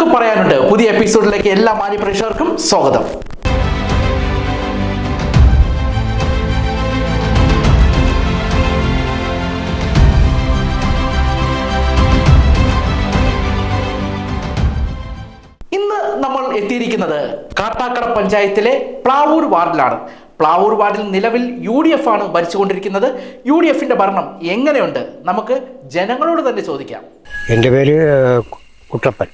ഞങ്ങൾക്ക് പറയാനുണ്ട്. പുതിയ എപ്പിസോഡിലേക്ക് എല്ലാ മാന്യപ്രേക്ഷകർക്കും സ്വാഗതം. ഇന്ന് നമ്മൾ എത്തിയിരിക്കുന്നത് കാട്ടാക്കട പഞ്ചായത്തിലെ പ്ലാവൂർ വാർഡിലാണ്. പ്ലാവൂർ വാർഡിൽ നിലവിൽ യു ഡി എഫ് ആണ് ഭരിച്ചുകൊണ്ടിരിക്കുന്നത്. യു ഡി എഫിന്റെ ഭരണം എങ്ങനെയുണ്ട്? നമുക്ക് ജനങ്ങളോട് തന്നെ ചോദിക്കാം. എന്റെ പേര് കുട്ടപ്പൻ.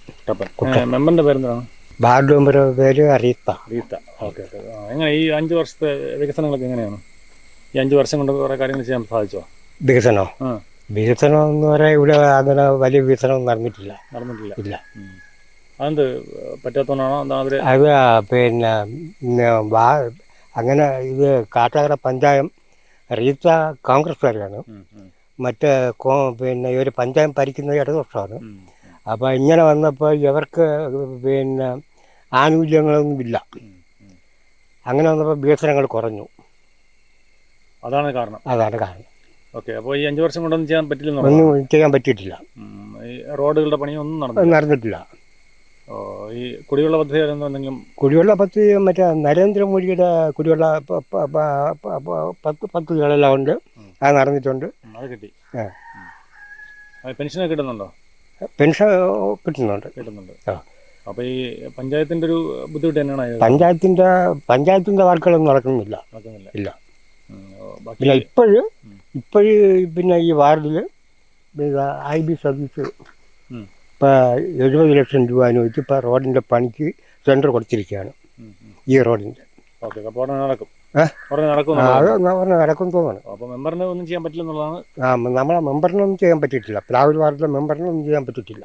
മെമ്പറിന്റെ പേരെന്താണ്? വാർഡ് മെമ്പർ പേര് അരീത്ത. Reetha okay okay. എങ്ങനെ ഈ അഞ്ച് വർഷത്തെ വികസനങ്ങളൊക്കെ എങ്ങനെയാണ്? ഈ അഞ്ച് വർഷം കൊണ്ട് കുറേ കാര്യങ്ങൾ ചെയ്യാൻ സാധിച്ചോ? വികസനം? ആ. വികസനം എന്ന് പറയാൻ ഇവിടെ അങ്ങനെ വലിയ വികസനം നടന്നിട്ടില്ല. നടന്നിട്ടില്ല. ഇല്ല. ഉം. അതെന്ത് പറ്റാത്തോണ്ടാണോ എന്താ അവർ അത് പിന്നെ ഉം, വാ- അങ്ങനെ ഇത് കാട്ടാക്കട പഞ്ചായം റീത്ത കോൺഗ്രസ്സുകാരാണ്. മറ്റ് കോ പിന്നെ ഒരു പഞ്ചായം ഭരിക്കുന്നത് ഇടതുപക്ഷമാണ്. ഉം, അപ്പോൾ ഇങ്ങനെ വന്നപ്പോൾ ഇവർക്ക് പിന്നെ ആനുകൂല്യങ്ങളൊന്നുമില്ല. അങ്ങനെ വന്നപ്പോൾ വികസനങ്ങൾ കുറഞ്ഞു. അതാണ് കാരണം. അതാണ് കാരണം. ഓക്കെ അപ്പോൾ ഈ അഞ്ച് വർഷം കൊണ്ടൊന്നും ചെയ്യാൻ പറ്റില്ല ഒന്നും ചെയ്യാൻ പറ്റിയിട്ടില്ല. റോഡുകളുടെ പണിയൊന്നും നടന്നു നടന്നിട്ടില്ല. ഓ, ഈ കുടിവെള്ള പദ്ധതി എന്തെങ്കിലും കുടിവെള്ള പദ്ധതി മറ്റേ നരേന്ദ്രമോദിയുടെ കുടിവെള്ള പദ്ധതികളെല്ലാം ഉണ്ട്. അത് നടന്നിട്ടുണ്ട്. അത് കിട്ടി. പെൻഷനൊക്കെ കിട്ടുന്നുണ്ടോ? പെൻഷൻ കിട്ടുന്നുണ്ട്. കിട്ടുന്നുണ്ട്. ആ. അപ്പോൾ ഈ പഞ്ചായത്തിന്റെ ഒരു ബുദ്ധിമുട്ട് തന്നെയാണ് പഞ്ചായത്തിന്റെ പഞ്ചായത്തിന്റെ വർക്കുകളൊന്നും നടക്കുന്നില്ല. നടക്കുന്നില്ല. ഇല്ല. പിന്നെ ഇപ്പോഴ് ഇപ്പോഴും പിന്നെ ഈ വാർഡിൽ ഐ ബി സർവീസ്. ഇപ്പോൾ എഴുപത് ലക്ഷം രൂപ അനുവദിച്ച് ഇപ്പോൾ റോഡിന്റെ പണിക്ക് സെന്റർ കൊടുത്തിരിക്കുകയാണ്. ഈ റോഡിന്റെ ഓക്കെ അപ്പോൾ നടക്കും. പറഞ്ഞ നടക്കും തോന്നുന്നു. അപ്പോൾ മെമ്പറിന് ഒന്നും ചെയ്യാൻ പറ്റില്ല എന്നുള്ളതാണ്. ആ നമ്മളെ മെമ്പറിനൊന്നും ചെയ്യാൻ പറ്റിയിട്ടില്ല. പ്ലാവിൽ വാർഡിലെ മെമ്പറിനൊന്നും ചെയ്യാൻ പറ്റിയിട്ടില്ല.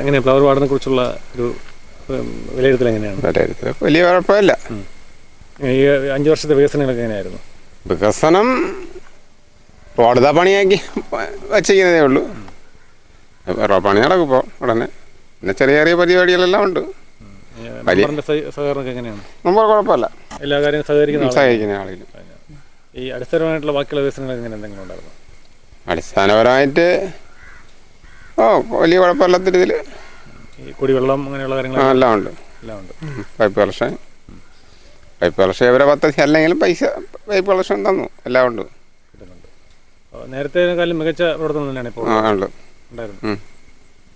എങ്ങനെയാണ് ഫ്ലവർ വാർഡിനെ കുറിച്ചുള്ള ഒരു വിലയിരുത്തൽ എങ്ങനെയാണ്? വിലയിരുത്തൽ വലിയ കുഴപ്പമില്ല. ഈ അഞ്ച് വർഷത്തെ വികസനങ്ങളൊക്കെ എങ്ങനെയായിരുന്നു? വികസനം റോഡ് താ പണിയാക്കി വച്ചിരിക്കുന്നതേ ഉള്ളൂ. റോഡ് പണി നടക്കും ഇപ്പോൾ ഉടനെ. പിന്നെ ചെറിയ ചെറിയ പരിപാടികളെല്ലാം ഉണ്ട്. വലിയ- സഹകരണമൊക്കെ എങ്ങനെയാണ്? കുഴപ്പമില്ല. എല്ലാ കാര്യങ്ങളും സഹകരിക്കുന്ന ഈ ബാക്കിയുള്ള വികസനങ്ങൾ എങ്ങനെ എന്തെങ്കിലും ഉണ്ടായിരുന്നു? അടിസ്ഥാനപരമായിട്ട് ഓ വലിയ കുഴപ്പമില്ലാത്ത രീതിയിൽ. ഈ കുടിവെള്ളം അങ്ങനെയുള്ള കാര്യങ്ങൾ എല്ലാം ഉണ്ട്. എല്ലാം ഉണ്ട്. പൈപ്പ് കളക്ഷൻ പൈപ്പ് കളക്ഷൻ ഇവരെ പദ്ധതി അല്ലെങ്കിലും പൈസ പൈപ്പ് കളക്ഷൻ തന്നു. എല്ലാം ഉണ്ട്. നേരത്തെ നേരത്തേക്കാളും മികച്ച പ്രവർത്തനം തന്നെയാണ് ഇപ്പോൾ ഉണ്ടായിരുന്നു.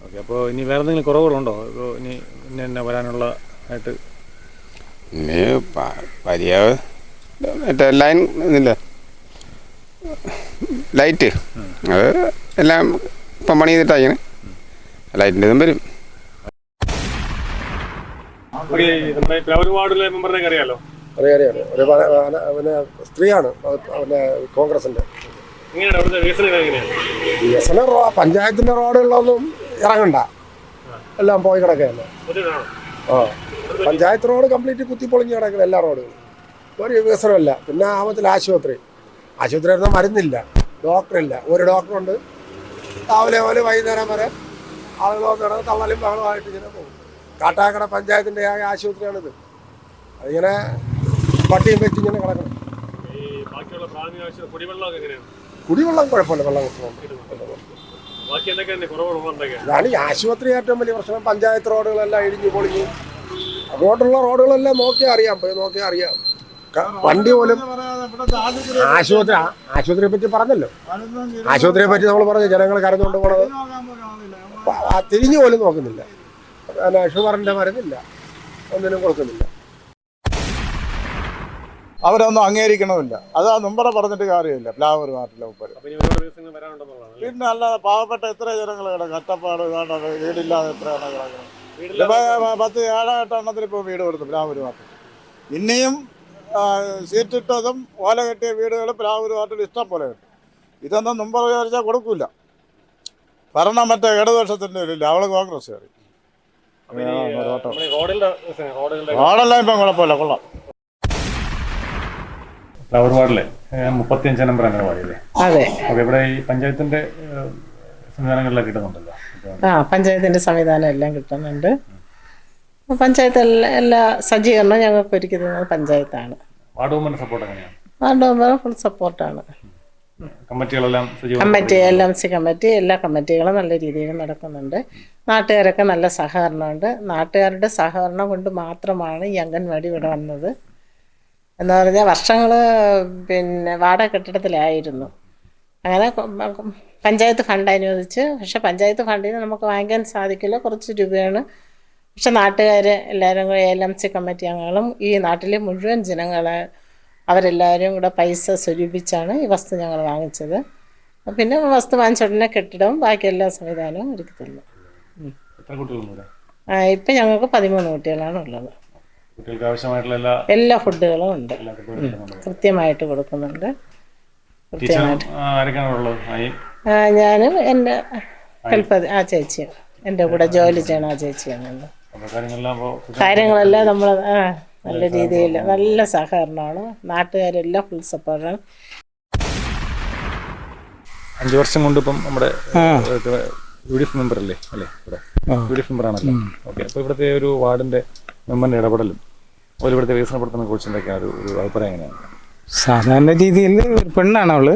ഓക്കെ അപ്പോൾ ഇനി വേറെ എന്തെങ്കിലും കുറവുകളുണ്ടോ? ഇപ്പോൾ ഇനി ഇന്ന തന്നെ വരാനുള്ള ആയിട്ട്? ഇനി വലിയ മറ്റേ ലൈൻ ഇതില്ല? ലൈറ്റ്. അത് എല്ലാം ഇപ്പം പണി ചെയ്തിട്ടാണ് ലൈറ്റിന്റെ ഇതും വരും. നമ്മുടെ വാർഡിലെ മെമ്പറിനെ അറിയാലോ? അറിയാം അറിയാം. ഒരു വന- പിന്നെ സ്ത്രീയാണ് അത് പിന്നെ കോൺഗ്രസിന്റെ എങ്ങനെയാണ് അവിടുത്തെ വികസനങ്ങൾ എങ്ങനെയാണ്? വികസന റോ പഞ്ചായത്തിന്റെ റോഡുകളിലൊന്നും ഇറങ്ങണ്ട. എല്ലാം പോയി കിടക്കുകയല്ലേ? ആ. പഞ്ചായത്ത് റോഡ് കംപ്ലീറ്റ് കുത്തിപ്പൊളിഞ്ഞ് കിടക്കുക എല്ലാ റോഡുകളും ഒരു വികസനമല്ല പിന്നെ ആമത്തിൽ ആശുപത്രി. ആശുപത്രി ആയിരുന്ന മരുന്നില്ല. ഡോക്ടറില്ല. ഒരു ഡോക്ടറുണ്ട്. രാവിലെ പോലെ വൈകുന്നേരം വരെ ആളുകൾ വന്ന് കിടന്ന് തള്ളലും ബഹളമായിട്ട് ഇങ്ങനെ പോകും. കാട്ടാക്കട പഞ്ചായത്തിന്റെ ആകെ ആശുപത്രിയാണിത്. അതിങ്ങനെ പട്ടിയും വെച്ച് ഇങ്ങനെ കിടക്കണം കുടിവെള്ളം കുഴപ്പമില്ല. വെള്ളം കിട്ടുന്നുണ്ട് ബാക്കി എന്തൊക്കെയാണ് കുറവുകൾ എന്തൊക്കെയാണ് ഇതാണ് ഈ ആശുപത്രി ഏറ്റവും വലിയ പ്രശ്നം. പഞ്ചായത്ത് റോഡുകളെല്ലാം ഇടിഞ്ഞു പൊളിഞ്ഞു. അങ്ങോട്ടുള്ള റോഡുകളെല്ലാം നോക്കിയാൽ അറിയാം. പോയി നോക്കിയാൽ അറിയാം. വണ്ടി പോലും ആശുപത്രി ആശുപത്രിയെ പറ്റി പറഞ്ഞല്ലോ. ആശുപത്രിയെ പറ്റി നമ്മൾ പറഞ്ഞു ജനങ്ങൾ കരഞ്ഞുകൊണ്ട് പോണത്. തിരിഞ്ഞു പോലും നോക്കുന്നില്ല. ഷുഗറിന്റെ മരുന്നില്ല. ഒന്നിനും കൊടുക്കുന്നില്ല. അവരൊന്നും അംഗീകരിക്കണമില്ല. അത് ആ മുമ്പറ പറഞ്ഞിട്ട് കാര്യമില്ല. പ്ലാവൂർ നാട്ടിലെ ഉപ്പര്. പിന്നെ അല്ലാതെ പാവപ്പെട്ട എത്ര ജനങ്ങൾ കിടക്കും? കട്ടപ്പാട് വേണ്ട വീടില്ലാതെ എത്രയാണ് കിടക്കുന്നത്? പത്ത് ഏഴോ എട്ടോ എണ്ണത്തിൽ ഇപ്പോൾ വീട് കൊടുത്തു പ്ലാവൂർ നാട്ടിൽ. ഇനിയും സീറ്റിട്ടതും ഓല കെട്ടിയ വീടുകൾ പ്ലാവൂർ നാട്ടിൽ ഇഷ്ടം പോലെ കിട്ടും ഇതൊന്നും മുമ്പ് വിചാരിച്ചാൽ കൊടുക്കില്ല ഭരണം മറ്റേ ഇടതുപക്ഷത്തിന്റെ ഇല്ല അവൾ കോൺഗ്രസ് കയറി റോഡെല്ലാം ഇപ്പം കുഴപ്പമില്ല. കൊള്ളാം. ഫ്ലവർ വാർഡിലെ മുപ്പത്തിയഞ്ച് നമ്പർ അംഗനവാടിയില്ലേ അതെ. ഓക്കെ ഇവിടെ ഈ പഞ്ചായത്തിന്റെ ഏഹ്, സംവിധാനങ്ങളിലൊക്കെ കിട്ടുന്നുണ്ടല്ലോ. ആ പഞ്ചായത്തിന്റെ സംവിധാനം എല്ലാം കിട്ടുന്നുണ്ട്. പഞ്ചായത്ത് എല്ലാ എല്ലാ സജ്ജീകരണം ഞങ്ങൾക്ക് ഒരുക്കി പഞ്ചായത്താണ്. വാർഡ് വുമന്റെ സപ്പോർട്ട് എങ്ങനെയാണ്? വാർഡ് മെമ്പർ ഫുൾ സപ്പോർട്ടാണ്. കമ്മിറ്റികളെല്ലാം സജീവമായി committee L M C committee എല്ലാ കമ്മിറ്റികളും നല്ല രീതിയിൽ നടക്കുന്നുണ്ട്. നാട്ടുകാരൊക്കെ നല്ല സഹകരണമുണ്ട്. നാട്ടുകാരുടെ സഹകരണം കൊണ്ട് മാത്രമാണ് ഈ അംഗൻവാടി ഇവിടെ വന്നത്. എന്ന് പറഞ്ഞാൽ വർഷങ്ങൾ പിന്നെ വാടക കെട്ടിടത്തിലായിരുന്നു. അങ്ങനെ പഞ്ചായത്ത് ഫണ്ട് അനുവദിച്ച് പക്ഷെ പഞ്ചായത്ത് ഫണ്ടിൽ നിന്ന് നമുക്ക് വാങ്ങിക്കാൻ സാധിക്കില്ല. കുറച്ച് രൂപയാണ്. പക്ഷെ നാട്ടുകാർ എല്ലാവരും കൂടെ എൽ എം സി കമ്മിറ്റി അംഗങ്ങളും ഈ നാട്ടിലെ മുഴുവൻ ജനങ്ങളെ അവരെല്ലാവരും കൂടെ പൈസ സ്വരൂപിച്ചാണ് ഈ വസ്തു ഞങ്ങൾ വാങ്ങിച്ചത്. പിന്നെ വസ്തു വാങ്ങിച്ച ഉടനെ കെട്ടിടവും ബാക്കി എല്ലാ സംവിധാനവും ഒരുക്കി തന്നു. ഇപ്പം ഞങ്ങൾക്ക് പതിമൂന്ന് കുട്ടികളാണ് ഉള്ളത്. കുട്ടികൾക്ക് ആവശ്യമായിട്ടുള്ള എല്ലാ എല്ലാ ഫുഡുകളും ഉണ്ട്. കൃത്യമായിട്ട് കൊടുക്കുന്നുണ്ട്. കൃത്യമായിട്ട്. ഞാനും എന്റെ ഹെൽപ്പ് ആ ചേച്ചിയും എന്റെ കൂടെ ജോലി ചെയ്യണ ആ ചേച്ചിയാണ് കാര്യങ്ങളെല്ലാം നമ്മൾ ആ നല്ല രീതിയിൽ നല്ല സഹകരണമാണ്. നാട്ടുകാരെല്ലാം ഫുൾ സപ്പോർട്ടാണ് അഞ്ചു വർഷം കൊണ്ട് ഇപ്പം നമ്മുടെ യു ഡി എഫ് മെമ്പർ അല്ലേ? അല്ലേ ഇവിടെ. യു ഡി എഫ് മെമ്പർ ആണല്ലോ ഓക്കെ അപ്പോൾ ഇവിടുത്തെ ഒരു വാർഡിന്റെ മെമ്പറിന്റെ ഇടപെടലും. അതുപോലെ ഇവിടുത്തെ വികസന പ്രവർത്തനത്തെ കുറിച്ച് ഒരു ഒരു അഭിപ്രായം എങ്ങനെയാണ്? സാധാരണ രീതിയിൽ ഒരു പെണ്ണാണ് അവൾ.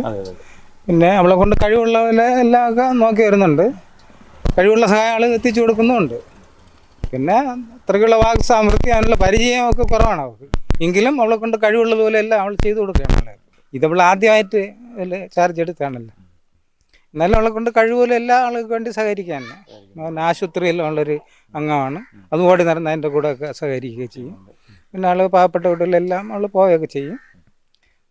പിന്നെ അവളെ കൊണ്ട് കഴിവുള്ള പോലെ എല്ലാം ഒക്കെ നോക്കി വരുന്നുണ്ട്. കഴിവുള്ള സഹായം ആൾ എത്തിച്ചു കൊടുക്കുന്നുമുണ്ട്. പിന്നെ അത്രയ്ക്കുള്ള വാക് സാമർഥ്യം അതിനുള്ള പരിചയമൊക്കെ കുറവാണ് അവൾക്ക്. എങ്കിലും അവളെ കൊണ്ട് കഴിവുള്ളതുപോലെ എല്ലാം അവൾ ചെയ്തു കൊടുക്കുകയാണ്. ഇതവൾ ആദ്യമായിട്ട് ചാർജ് എടുത്താണല്ലോ എന്നാലും അവളെ കൊണ്ട് കഴിവുപോലെ എല്ലാ ആൾക്ക് വേണ്ടി സഹകരിക്കാൻ. പിന്നെ ആശുപത്രിയിൽ ഉള്ളൊരു അംഗമാണ്. അതും ഓടി നടന്ന് അതിന്റെ കൂടെ ഒക്കെ സഹകരിക്കുകയും ചെയ്യും. പിന്നെ ആൾ പാവപ്പെട്ട വീട്ടിലെല്ലാം അവൾ പോവുകയൊക്കെ ചെയ്യും.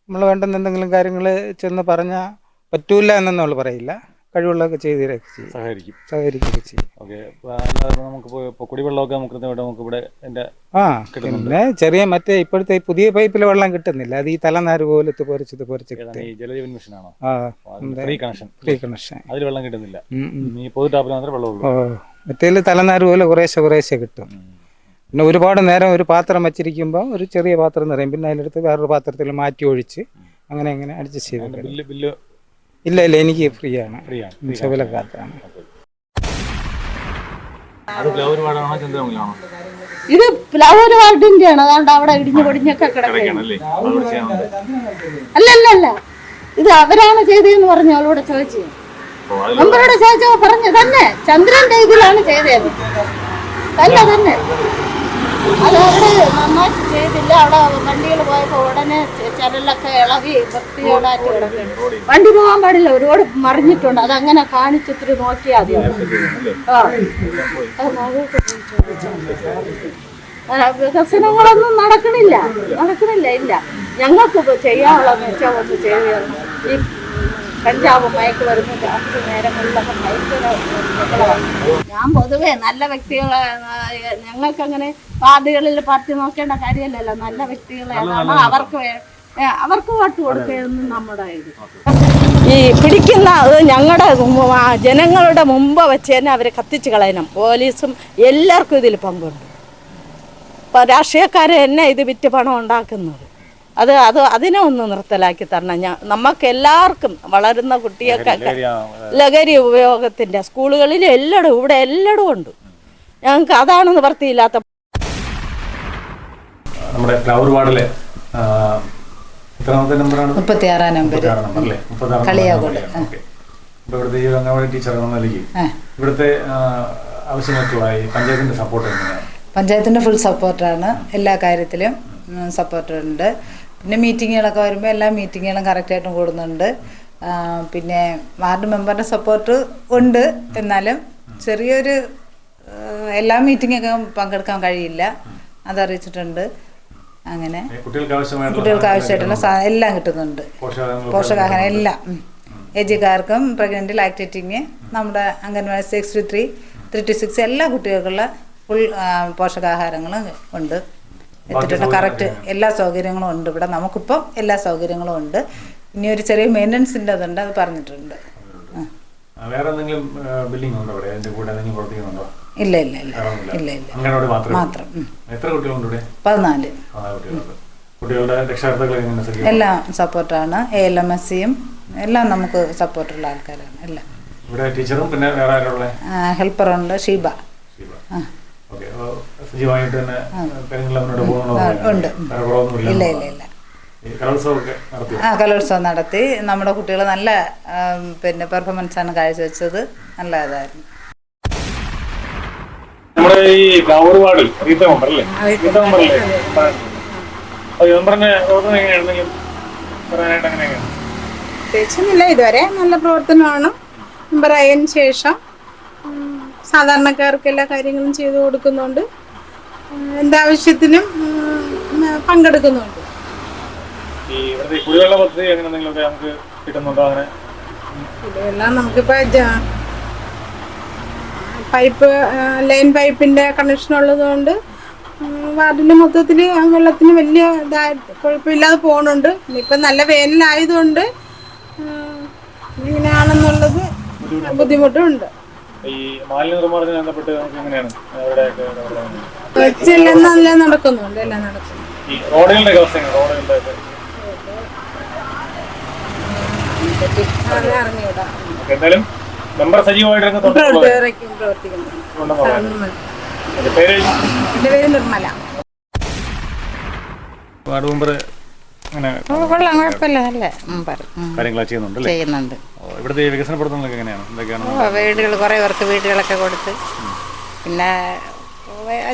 നമ്മൾ വേണ്ടുന്ന എന്തെങ്കിലും കാര്യങ്ങൾ ചെന്ന് പറഞ്ഞാൽ പറ്റൂല എന്നൊന്നും അവൾ പറയില്ല. കഴിവുള്ളതൊക്കെ ചെയ്ത് തരുകയൊക്കെ ചെയ്യും. സഹകരിക്കും. സഹകരിക്കുകയൊക്കെ ചെയ്യും. ഓക്കെ അല്ലാതെ നമുക്ക് ഇപ്പോൾ ഇപ്പോൾ കുടിവെള്ളമൊക്കെ നമുക്ക് നമുക്ക് ഇവിടെ എന്റെ ആ പിന്നെ ചെറിയ മറ്റേ ഇപ്പോഴത്തെ പുതിയ പൈപ്പിൽ വെള്ളം കിട്ടുന്നില്ല. അത് ഈ തലനാര് പോലത്തെ പൊരിച്ചത് പൊരിച്ച് മറ്റേൽ കിട്ടും. ഈ ജലജീവൻ മിഷനാണോ? ആ ഫ്രീ കണക്ഷൻ ഫ്രീ കണക്ഷൻ അതിൽ വെള്ളം കിട്ടുന്നില്ല. ഈ പൊതു ടാപ്പിൽ മാത്രമേ വെള്ളമുള്ളൂ. ഓ മറ്റേതിൽ തലനാര് പോലെ കുറേശ്ശെ കുറേശ്ശെ കിട്ടും. പിന്നെ ഒരുപാട് നേരം ഒരു പാത്രം വച്ചിരിക്കുമ്പോൾ ഒരു ചെറിയ പാത്രം നിറയും. പിന്നെ അതിലെടുത്ത് വേറൊരു പാത്രത്തിൽ മാറ്റി ഒഴിച്ച് അങ്ങനെ അങ്ങനെ അഡ്ജസ്റ്റ് ചെയ്ത് ബില്ല് ബില്ല് ഇല്ല ഇല്ല എനിക്ക് ഫ്രീ ആണ് ഫ്രീ ആണ് ശബലക്കാത്താണ് ഇത് ഫ്ലവർ വാർഡിന്റെ ആണ് അതുകൊണ്ട് അവിടെ ഇടിഞ്ഞു പൊടിഞ്ഞൊക്കെ കിടക്കുകയാണ്. അല്ല അല്ല അല്ല. ഇത് അവരാണ് ചെയ്തതെന്ന് പറഞ്ഞു അവളോട് ചോദിച്ചു. മെമ്പറോട് ചോദിച്ചോ പറഞ്ഞു തന്നെ ചന്ദ്രന്റെ ഇതിലാണ് ചെയ്തത്. തന്നെ തന്നെ. അത് നമ്മൾ നന്നായിട്ട് ചെയ്തില്ല. അവിടെ വണ്ടികൾ പോയപ്പോൾ ഉടനെ ചെ- ചരലൊക്കെ ഇളകി വൃത്തികേടായിട്ട് കിടക്കുന്നു. വണ്ടി പോകാൻ പാടില്ല. ഒരുപാട് മറിഞ്ഞിട്ടുണ്ട്. അതങ്ങനെ കാണിച്ചിത്തിരി നോക്കിയാൽ മതി. വികസനങ്ങളൊന്നും നടക്കണില്ല. നടക്കണില്ല ഇല്ല. ഞങ്ങൾക്ക് ചെയ്യാനുള്ള മെച്ചം ഒന്ന് ചെയ്തു ഈ കഞ്ചാവ് മയക്ക് വരുന്ന രാത്രി നേരങ്ങളിലൊക്കെ ബഹളമാണ്. ഞാൻ പൊതുവേ നല്ല വ്യക്തികളെ ഞങ്ങൾക്ക് അങ്ങനെ വാർഡുകളിൽ പാർട്ടി നോക്കേണ്ട കാര്യമല്ലല്ലോ. നല്ല വ്യക്തികളെയാണ് അവർക്ക് അവർക്ക് വോട്ട് കൊടുക്കുന്നു നമ്മുടെ ഇത് ഈ പിടിക്കുന്ന അത് ഞങ്ങളുടെ ജനങ്ങളുടെ മുമ്പ് വെച്ച് തന്നെ അവരെ കത്തിച്ച് കളയണം. പോലീസും എല്ലാവർക്കും ഇതിൽ പങ്കുണ്ട്. രാഷ്ട്രീയക്കാരെ തന്നെ ഇത് വിറ്റ് പണം ഉണ്ടാക്കുന്നത്. അത് അത് അതിനെ ഒന്ന് നിർത്തലാക്കി തരണം. ഞാൻ നമുക്ക് എല്ലാവർക്കും വളരുന്ന കുട്ടികൾക്കൊക്കെ ലഹരി ഉപയോഗത്തിന്റെ സ്കൂളുകളിൽ എല്ലായിടും ഇവിടെ എല്ലായിടും ഉണ്ട്. ഞങ്ങൾക്ക് അതാണ് നിവർത്തിയില്ലാത്ത നമ്മുടെ ഫ്ലവർ വാർഡിലെ എത്രാമത്തെ നമ്പറാണ് മുപ്പത്തി ആറാം നമ്പർ അല്ലേ? മുപ്പത്താറ് കളിയാകോട്, ആ. ഓക്കെ. അപ്പോൾ ഇവിടുത്തെ ഈ ഒരു അംഗൻവാടി ടീച്ചർ എന്ന നിലയ്ക്ക് ഇവിടുത്തെ ആവശ്യങ്ങൾക്കുള്ള ഈ പഞ്ചായത്തിന്റെ സപ്പോർട്ട് എങ്ങനെയാണ്? പഞ്ചായത്തിന്റെ ഫുൾ സപ്പോർട്ടാണ് എല്ലാ കാര്യത്തിലും സപ്പോർട്ടുണ്ട് പിന്നെ മീറ്റിങ്ങുകളൊക്കെ വരുമ്പോൾ എല്ലാ മീറ്റിങ്ങുകളും കറക്റ്റായിട്ടും കൂടുന്നുണ്ട്. പിന്നെ വാർഡ് മെമ്പറുടെ സപ്പോർട്ട് ഉണ്ട്. എന്നാലും ചെറിയൊരു എല്ലാ മീറ്റിങ്ങൊക്കെ പങ്കെടുക്കാൻ കഴിയില്ല. അതറിയിച്ചിട്ടുണ്ട്. അങ്ങനെ കുട്ടികൾക്ക് ആവശ്യമായിട്ടുള്ള എല്ലാം കിട്ടുന്നുണ്ട്. പോഷകാഹാരം എല്ലാം. എജിക്കാർക്കും പ്രഗ്നന്റ് ലാക്ടേറ്റിങ് നമ്മുടെ anganwadi six two three three two six എല്ലാ കുട്ടികൾക്കുള്ള ഫുൾ പോഷകാഹാരങ്ങളും ഉണ്ട്. എത്തിയിട്ടുണ്ട്. കറക്റ്റ് എല്ലാ സൗകര്യങ്ങളും ഉണ്ട് ഇവിടെ. നമുക്കിപ്പം എല്ലാ സൗകര്യങ്ങളും ഉണ്ട്. ഇനി ഒരു ചെറിയ മെയിന്റനൻസിന്റെ അതുണ്ട് അത് പറഞ്ഞിട്ടുണ്ട്. വേറെ എന്തെങ്കിലും ബില്ലിംഗ് ഉണ്ടോ ഇവിടെ? അതിന്റെ കൂടെ എന്തെങ്കിലും പ്രവർത്തിക്കുന്നുണ്ടോ ഇല്ല ഇല്ല ഇല്ല. ഇല്ല ഇല്ല. അങ്ങനെ മാത്രമേ മാത്രം. ഉം. എത്ര കുട്ടികളുണ്ട് ഇവിടെ? പതിനാല്. കുട്ടികളുടെ രക്ഷാകർത്താക്കൾ എങ്ങനെ എല്ലാം സപ്പോർട്ടാണ്. എ എൽ എം എസ് സിയും എല്ലാം നമുക്ക് സപ്പോർട്ടുള്ള ആൾക്കാരാണ്. എല്ലാം. ഇവിടെ ടീച്ചറും പിന്നെ വേറെ ആരുള്ള ഹെൽപ്പറുണ്ട് ഷീബ. ആ. സജീവമായിട്ട് തന്നെ ഇല്ല ഇല്ല ഇല്ല. ആ കലോത്സവം നടത്തി. നമ്മുടെ കുട്ടികൾ നല്ല പിന്നെ പെർഫോമൻസ് ആണ് കാഴ്ചവെച്ചത്. നല്ല ഇതായിരുന്നു. നമ്മുടെ ഈ കാവൂർ വാർഡിൽ റീത്ത മെമ്പർ അല്ലേ? റീത്ത മെമ്പറിന്റെ പ്രവർത്തനം പറയാനായിട്ട് പ്രത്യേകിച്ചൊന്നുമില്ല. ഇതുവരെ നല്ല പ്രവർത്തനമാണ്. മെമ്പറായതിനു ശേഷം സാധാരണക്കാർക്ക് എല്ലാ കാര്യങ്ങളും ചെയ്തു കൊടുക്കുന്നുണ്ട്. എന്താവശ്യത്തിനും പങ്കെടുക്കുന്നുണ്ട്. ഈ ഇവിടുത്തെ ഈ കുടിവെള്ള പദ്ധതി അങ്ങനെ എന്തെങ്കിലുമൊക്കെ നമുക്ക് കിട്ടുന്നുണ്ടോ അങ്ങനെ? ഇതെല്ലാം നമുക്കിപ്പോൾ ജ- പൈപ്പ് ലൈൻ പൈപ്പിന്റെ കണക്ഷൻ ഉള്ളതുകൊണ്ട് വാർഡിൽ മൊത്തത്തിൽ വെള്ളത്തിന് വലിയ കുഴപ്പമില്ലാതെ പോകുന്നുണ്ട് ഇപ്പം നല്ല വേനലായതുകൊണ്ട് ഇങ്ങനെയാണെന്നുള്ളത് ബുദ്ധിമുട്ടുണ്ട്. ഈ മാലിന്യ നിർമ്മാർജനം ബന്ധപ്പെട്ട് നമുക്ക് എങ്ങനെയാണ്? അവിടെയൊക്കെ ഇടപെടാൻ? എല്ലാം നല്ല നടക്കുന്നുണ്ട് എല്ലാം നടക്കുന്നു. ഈ റോഡുകളുടെ അവസ്ഥ റോഡുകളുടെ ഒക്കെ. എന്തായാലും മെമ്പർ സജീവമായിട്ട് പേര് എന്റെ പേര് നിർമ്മല. വാർഡ് മെമ്പർ അങ്ങനെ കൊള്ളാം കുഴപ്പമില്ല നല്ല മെമ്പർ കാര്യങ്ങളൊക്കെ ചെയ്യുന്നുണ്ട് ഇവിടുത്തെ ഈ വികസന പ്രവർത്തനങ്ങളൊക്കെ എങ്ങനെയാണ്? എന്തൊക്കെയാണ്? വീടുകൾ കുറേ പേർക്ക് വീടുകളൊക്കെ കൊടുത്ത്. പിന്നെ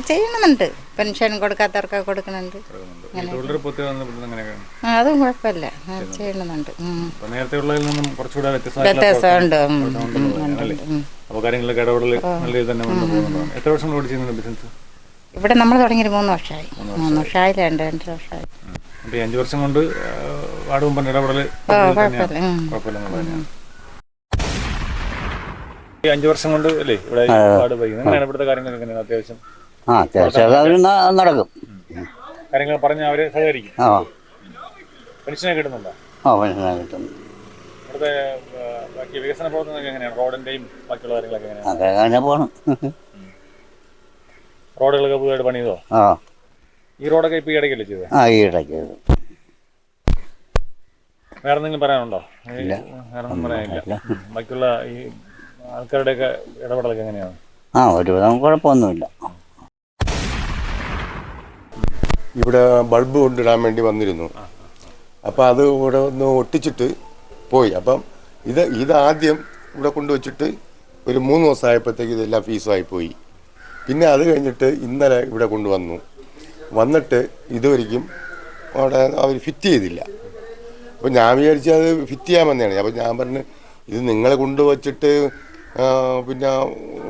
ചെയ്യണമെന്നുണ്ട് പെൻഷൻ കൊടുക്കാത്തവർക്കൊക്കെ കൊടുക്കുന്നുണ്ട്. എങ്ങനെയൊക്കെയാണ്? ആ, അതും കുഴപ്പമില്ല. ആ, ചെയ്യണമെന്നുണ്ട് ഉം. അപ്പൊ നേരത്തെ ഉള്ളതിൽ നിന്നും കുറച്ചുകൂടെ വ്യത്യാസമുണ്ട് ഉം, അല്ലേ? അപ്പോൾ കാര്യങ്ങളിലൊക്കെ ഇടപെടൽ നല്ല രീതിയിൽ തന്നെ മുന്നോട്ട് പോകുന്നതാണ് എത്ര വർഷം കൂടി ചെയ്യുന്നുണ്ട് ബിസിനസ്? ഇവിടെ നമ്മൾ തുടങ്ങിയൊരു മൂന്ന് വർഷമായി. മൂന്ന് വർഷമായി. രണ്ട് രണ്ടര വർഷമായി. അപ്പോൾ ഈ അഞ്ച് വർഷം കൊണ്ട് വാർഡ് മെമ്പറിന്റെ ഇടപെടൽ ഓ കുഴപ്പമില്ലെന്നുള്ളത് തന്നെയാണ്. ഈ അഞ്ച് വർഷം കൊണ്ട് അല്ലേ ഇവിടെ ഈ വാർഡ് ഭരിക്കുന്നത് എങ്ങനെയാണ് ഇവിടുത്തെ കാര്യങ്ങളൊക്കെ എങ്ങനെയാണ്? അത്യാവശ്യം ആ അത്യാവശ്യം. അത് ന- നടക്കും. കാര്യങ്ങൾ പറഞ്ഞ് അവരെ സഹകരിക്കും. ആ. പെൻഷനൊക്കെ കിട്ടുന്നുണ്ടോ? ആ മനസ്സിലായി കിട്ടും ഇവിടുത്തെ ആ, ബാക്കി വികസന പ്രവർത്തനങ്ങളൊക്കെ എങ്ങനെയാണ്? റോഡിന്റെയും ബാക്കിയുള്ള കാര്യങ്ങളൊക്കെ എങ്ങനെയാണ്? അങ്ങനെ റോഡുകളൊക്കെ പുതുതായിട്ട് പണിതോ? ആ. ഈ റോഡൊക്കെ ഇപ്പോൾ ഈ ഇടയ്ക്കല്ലേ ചെയ്തത് ആ ഈ ഇടയ്ക്ക് വേറെ എന്തെങ്കിലും പറയാനുണ്ടോ? ഇല്ല. വേറെ ഒന്നും പറയാനില്ല. ബാക്കിയുള്ള ഈ ആൾക്കാരുടെയൊക്കെ ഇടപെടലൊക്കെ എങ്ങനെയാണ്? ആ ഒരുവിധം കുഴപ്പമൊന്നുമില്ല. ഇവിടെ ബൾബ് കൊണ്ടിടാൻ വേണ്ടി വന്നിരുന്നു. അപ്പോൾ അത് ഇവിടെ ഒന്ന് ഒട്ടിച്ചിട്ട് പോയി. അപ്പം ഇത് ഇത് ആദ്യം ഇവിടെ കൊണ്ടുവച്ചിട്ട് ഒരു മൂന്ന് ദിവസമായപ്പോഴത്തേക്ക് ഇതെല്ലാം ഫീസുമായി പോയി. പിന്നെ അത് കഴിഞ്ഞിട്ട് ഇന്നലെ ഇവിടെ കൊണ്ടുവന്നു. വന്നിട്ട് ഇതുവരിക്കും അവിടെ അവർ ഫിറ്റ് ചെയ്തില്ല. അപ്പോൾ ഞാൻ വിചാരിച്ച അത് ഫിറ്റ് ചെയ്യാമെന്നാണ്. അപ്പോൾ ഞാൻ പറഞ്ഞു ഇത് നിങ്ങളെ കൊണ്ടുവച്ചിട്ട് പിന്നെ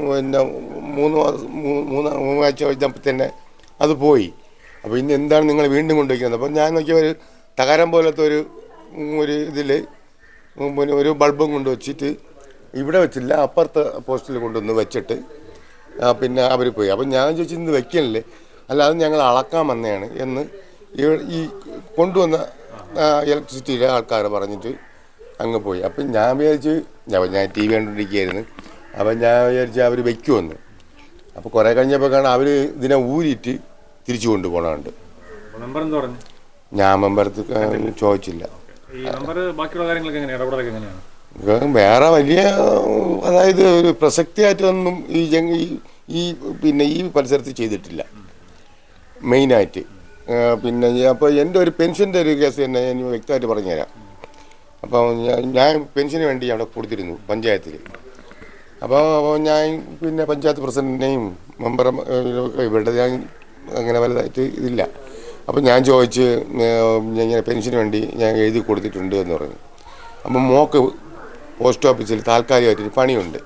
പിന്നെ മൂന്ന് മാസം മൂന്ന് മൂന്നാഴ്ച കഴിഞ്ഞപ്പോൾ തന്നെ അത് പോയി. അപ്പോൾ ഇന്ന് എന്താണ് നിങ്ങൾ വീണ്ടും കൊണ്ടുവയ്ക്കുന്നത്? അപ്പോൾ ഞാൻ നോക്കിയ ഒരു തകരം പോലത്തെ ഒരു ഒരു ഇതിൽ പിന്നെ ഒരു ബൾബും കൊണ്ടുവച്ചിട്ട് ഇവിടെ വെച്ചില്ല അപ്പുറത്തെ പോസ്റ്റിൽ കൊണ്ടുവന്ന് വെച്ചിട്ട് പിന്നെ അവർ പോയി. അപ്പം ഞാൻ ചോദിച്ചു ഇന്ന് വെക്കണില്ലേ? അല്ല അത് ഞങ്ങൾ അളക്കാൻ വന്നതാണ് എന്ന് ഈ- കൊണ്ടുവന്ന ഇലക്ട്രിസിറ്റിയിലെ ആൾക്കാർ പറഞ്ഞിട്ട് അങ്ങ് പോയി. അപ്പം ഞാൻ വിചാരിച്ച് ഞാൻ ഞാൻ ടി വി കണ്ടുകൊണ്ടിരിക്കുകയായിരുന്നു അപ്പം ഞാൻ വിചാരിച്ച് അവർ വെക്കുമെന്ന് അപ്പോൾ കുറേ കഴിഞ്ഞപ്പോൾ കാണാൻ അവർ ഇതിനെ ഊരിയിട്ട് തിരിച്ചു കൊണ്ടുപോകണുണ്ട് ഞാൻ മെമ്പറത്ത് ചോദിച്ചില്ല. വേറെ വലിയ അതായത് ഒരു പ്രസക്തിയായിട്ടൊന്നും ഈ ഈ പിന്നെ ഈ പരിസരത്ത് ചെയ്തിട്ടില്ല. മെയിനായിട്ട്. പിന്നെ അപ്പോൾ എന്റെ ഒരു പെൻഷന്റെ ഒരു കേസ് തന്നെ ഞാൻ വ്യക്തമായിട്ട് പറഞ്ഞുതരാം. അപ്പോൾ ഞാൻ- പെൻഷന് വേണ്ടി അവിടെ കൊടുത്തിരുന്നു പഞ്ചായത്തിൽ. അപ്പോൾ അപ്പോൾ ഞാൻ പിന്നെ പഞ്ചായത്ത് പ്രസിഡന്റിനെയും മെമ്പർ ഇവരുടെ ഞാൻ അങ്ങനെ വലുതായിട്ട് ഇതില്ല. അപ്പോൾ ഞാൻ ചോദിച്ച് ഇങ്ങനെ പെൻഷന് വേണ്ടി ഞാൻ എഴുതി കൊടുത്തിട്ടുണ്ട് എന്ന് പറഞ്ഞു. അപ്പോൾ മോക്ക് പോസ്റ്റ് ഓഫീസിൽ താൽക്കാലികമായിട്ടൊരു പണിയുണ്ട്.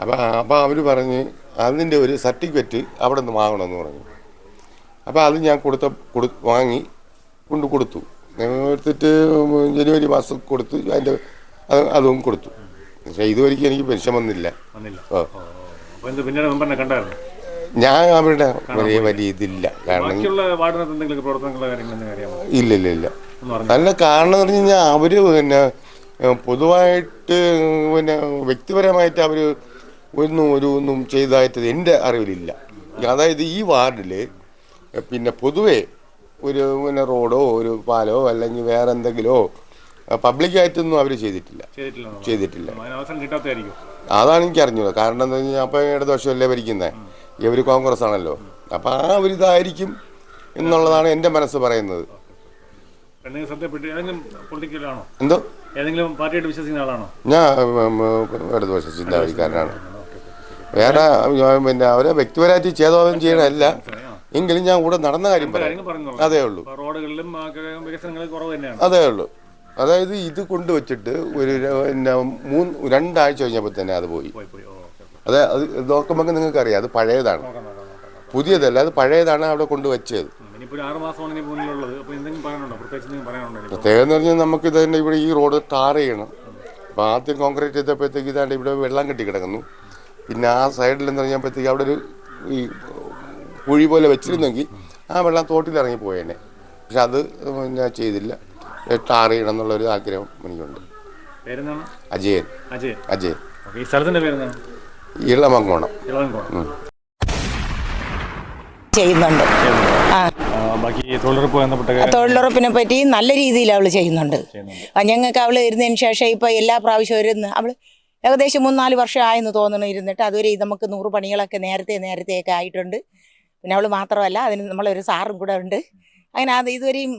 അപ്പോൾ അപ്പോൾ അവർ പറഞ്ഞ് അതിന്റെ ഒരു സർട്ടിഫിക്കറ്റ് അവിടെ നിന്ന് വാങ്ങണമെന്ന് പറഞ്ഞു. അപ്പോൾ അത് ഞാൻ കൊടുത്ത കൊടു വാങ്ങി കൊണ്ട് കൊടുത്തു. എടുത്തിട്ട് ജനുവരി മാസം കൊടുത്തു അതിന്റെ അത് കൊടുത്തു. പക്ഷേ ഇതുവരെ എനിക്ക് പെൻഷൻ വന്നില്ല. ഞാൻ അവരുടെ വലിയ വലിയ ഇതില്ല. കാരണം ഇല്ലില്ല നല്ല ഇല്ല ഇല്ല ഇല്ല. ഒന്ന് കാരണം എന്ന് പറഞ്ഞു കഴിഞ്ഞാൽ അവർ പിന്നെ പൊതുവായിട്ട് പിന്നെ വ്യക്തിപരമായിട്ട് അവർ ഒന്നും ഒരു ഒന്നും ചെയ്തതായിട്ട് എന്റെ അറിവിലില്ല. അതായത് ഈ വാർഡിൽ പിന്നെ പൊതുവേ ഒരു പിന്നെ റോഡോ ഒരു പാലോ അല്ലെങ്കിൽ വേറെ എന്തെങ്കിലുമോ പബ്ലിക്കായിട്ടൊന്നും അവർ ചെയ്തിട്ടില്ല. ചെയ്തിട്ടില്ല. അതാണ് എനിക്ക് അറിഞ്ഞത് കാരണം എന്താ കഴിഞ്ഞാൽ അപ്പം ഇടതുപക്ഷമല്ലേ ഭരിക്കുന്നത് ഇവർ കോൺഗ്രസ് ആണല്ലോ അപ്പം ആ ഒരു ഇതായിരിക്കും എന്നുള്ളതാണ് എന്റെ മനസ്സ് പറയുന്നത്. എന്തെങ്കിലും എന്തോ? ഏതെങ്കിലും പാർട്ടിയായിട്ട് വിശ്വസിക്കുന്ന ആളാണോ ഞാൻ ഇടതുപക്ഷ ചിന്താഗതിക്കാരനാണ്. വേറെ പിന്നെ അവരെ വ്യക്തിപരമായിട്ട് ചെയ്തോ ചെയ്യണമല്ല എങ്കിലും ഞാൻ കൂടെ നടന്ന കാര്യം പറയാം. അതേ ഉള്ളൂ. റോഡുകളിലും കുറവ് തന്നെയാണ്. അതേ ഉള്ളൂ. അതായത് ഇത് കൊണ്ടുവച്ചിട്ട് ഒരു പിന്നെ മൂന്ന് രണ്ടാഴ്ച കഴിഞ്ഞപ്പോൾ തന്നെ അത് പോയി. അതെ അത് നോക്കുമ്പോൾ നിങ്ങൾക്ക് അറിയാം അത് പഴയതാണ്. പുതിയതല്ല അത് പഴയതാണ് അവിടെ കൊണ്ടുവച്ചത്? പ്രത്യേകം എന്ന് പറഞ്ഞാൽ നമുക്ക് ഇത് തന്നെ ഇവിടെ ഈ റോഡ് ടാർ ചെയ്യണം. അപ്പോൾ ആദ്യം കോൺക്രീറ്റ് ചെയ്തപ്പോഴത്തേക്ക് ഇതാണ്ട് ഇവിടെ വെള്ളം കെട്ടി കിടക്കുന്നു പിന്നെ ആ സൈഡിൽ എന്ന് പറഞ്ഞപ്പോഴത്തേക്ക് അവിടെ ഒരു ഈ കുഴി പോലെ വെച്ചിരുന്നെങ്കിൽ ആ വെള്ളം തോട്ടിലിറങ്ങി പോയേനെ. പക്ഷെ അത് ഞാൻ ചെയ്തില്ല. ടാറിയണം എന്നുള്ളൊരു ആഗ്രഹം എനിക്കുണ്ട്. അജയൻ. അജയ് അജയൻ. ഈ സ്ഥലത്തിന്റെ പേരെന്താണ്? ഇളമങ്കോണം ചെയ്യുന്നുണ്ട്. തൊഴിലുറപ്പിനെ പറ്റി നല്ല രീതിയിൽ അവൾ ചെയ്യുന്നുണ്ട്. ഞങ്ങൾക്ക് അവൾ ഇരുന്നതിന് ശേഷം ഇപ്പൊ എല്ലാ പ്രാവശ്യവും ഇരുന്ന് അവൾ ഏകദേശം മൂന്നാൽ വർഷം ആയെന്ന് തോന്നുന്നു ഇരുന്നിട്ട്. അതുവരെ നമുക്ക് നൂറ് പണികളൊക്കെ നേരത്തെ നേരത്തെയൊക്കെ ആയിട്ടുണ്ട്. പിന്നെ അവൾ മാത്രമല്ല അതിന് നമ്മളൊരു സാറും കൂടെ ഉണ്ട്. അങ്ങനെ അത് ഇതുവരെയും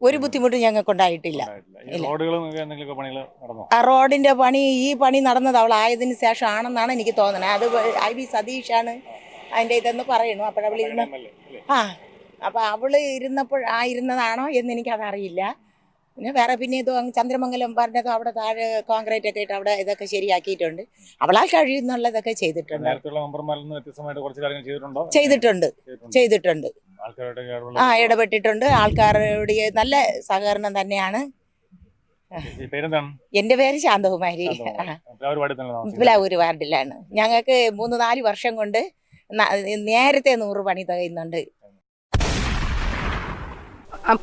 ഒരു ബുദ്ധിമുട്ടും ഞങ്ങൾക്കുണ്ടായിട്ടില്ല ആ റോഡിന്റെ പണി ഈ പണി നടന്നത് അവൾ ആയതിന് ശേഷം ആണെന്നാണ് എനിക്ക് തോന്നുന്നത്. അത് ഐ വി സതീഷാണ് അതിന്റെ ഇതെന്ന് പറയണു അപ്പോഴവൾ ഇരുന്ന ആ അപ്പൊ അവൾ ഇരുന്നപ്പോൾ ആ ഇരുന്നതാണോ എന്ന് എനിക്കതറിയില്ല. പിന്നെ വേറെ പിന്നെ ഇതോ അങ്ങ് ചന്ദ്രമംഗലം പറഞ്ഞതോ അവിടെ താഴെ കോൺക്രീറ്റ് ഒക്കെ ഇട്ട് അവിടെ ഇതൊക്കെ ശരിയാക്കിയിട്ടുണ്ട്. അവളാൽ കഴിയുന്നുള്ളതൊക്കെ ചെയ്തിട്ടുണ്ട്. ചെയ്തിട്ടുണ്ടോ? ചെയ്തിട്ടുണ്ട്. ആ ഇടപെട്ടിട്ടുണ്ട്. ആൾക്കാരുടെ നല്ല സഹകരണം തന്നെയാണ്. എന്റെ പേര് ശാന്തകുമാരി. പ്ലാവൂര് വാർഡിലാണ്. ഞങ്ങൾക്ക് മൂന്ന് നാല് വർഷം കൊണ്ട് നേരത്തെ നൂറ് പണി തികയുന്നുണ്ട്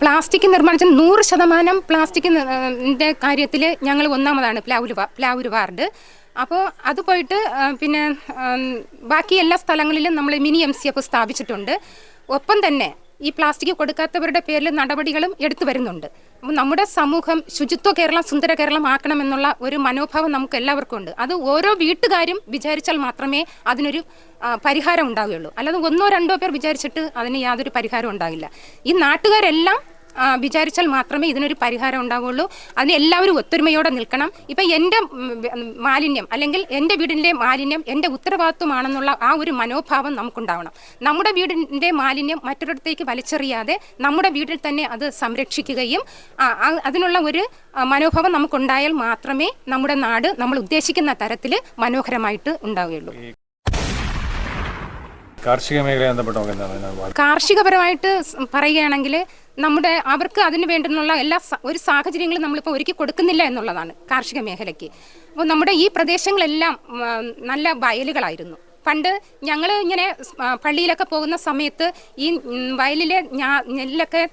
പ്ലാസ്റ്റിക് നിർമ്മാർജനം നൂറ് ശതമാനം പ്ലാസ്റ്റിക്കിന്റെ കാര്യത്തിൽ ഞങ്ങൾ ഒന്നാമതാണ് പ്ലാവുരു പ്ലാവൂര് വാർഡ്. അപ്പോൾ അത് പോയിട്ട് പിന്നെ ബാക്കി എല്ലാ സ്ഥലങ്ങളിലും നമ്മൾ മിനി എം സി എഫ് സ്ഥാപിച്ചിട്ടുണ്ട്. ഒപ്പം തന്നെ ഈ പ്ലാസ്റ്റിക് കൊടുക്കാത്തവരുടെ പേരിൽ നടപടികളും എടുത്തു വരുന്നുണ്ട്. അപ്പം നമ്മുടെ സമൂഹം ശുചിത്വ കേരളം സുന്ദര കേരളം ആക്കണമെന്നുള്ള ഒരു മനോഭാവം നമുക്ക് എല്ലാവർക്കും ഉണ്ട്. അത് ഓരോ വീട്ടുകാരും വിചാരിച്ചാൽ മാത്രമേ അതിനൊരു പരിഹാരം ഉണ്ടാവുകയുള്ളൂ. അല്ലാതെ ഒന്നോ രണ്ടോ പേർ വിചാരിച്ചിട്ട് അതിന് യാതൊരു പരിഹാരം ഉണ്ടാകില്ല. ഈ നാട്ടുകാരെല്ലാം വിചാരിച്ചാൽ മാത്രമേ ഇതിനൊരു പരിഹാരം ഉണ്ടാവുള്ളൂ. അതിന് എല്ലാവരും ഒത്തൊരുമയോടെ നിൽക്കണം. ഇപ്പം എന്റെ മാലിന്യം അല്ലെങ്കിൽ എന്റെ വീടിന്റെ മാലിന്യം എന്റെ ഉത്തരവാദിത്വമാണെന്നുള്ള ആ ഒരു മനോഭാവം നമുക്കുണ്ടാവണം. നമ്മുടെ വീടിന്റെ മാലിന്യം മറ്റൊരിടത്തേക്ക് വലിച്ചെറിയാതെ നമ്മുടെ വീട്ടിൽ തന്നെ അത് സംരക്ഷിക്കുകയും അതിനുള്ള ഒരു മനോഭാവം നമുക്കുണ്ടായാൽ മാത്രമേ നമ്മുടെ നാട് നമ്മൾ ഉദ്ദേശിക്കുന്ന തരത്തിൽ മനോഹരമായിട്ട് ഉണ്ടാവുകയുള്ളൂ. കാർഷിക മേഖലയെ കാർഷികപരമായിട്ട് പറയുകയാണെങ്കിൽ നമ്മുടെ അവർക്ക് അതിന് വേണ്ടുന്നുള്ള എല്ലാ ഒരു സാഹചര്യങ്ങളും നമ്മളിപ്പോൾ ഒരുക്കി കൊടുക്കുന്നില്ല എന്നുള്ളതാണ് കാർഷിക മേഖലയ്ക്ക്. അപ്പോൾ നമ്മുടെ ഈ പ്രദേശങ്ങളെല്ലാം നല്ല വയലുകളായിരുന്നു. പണ്ട് ഞങ്ങൾ ഇങ്ങനെ പള്ളിയിലൊക്കെ പോകുന്ന സമയത്ത് ഈ വയലിലെ നെല്ലൊക്കെ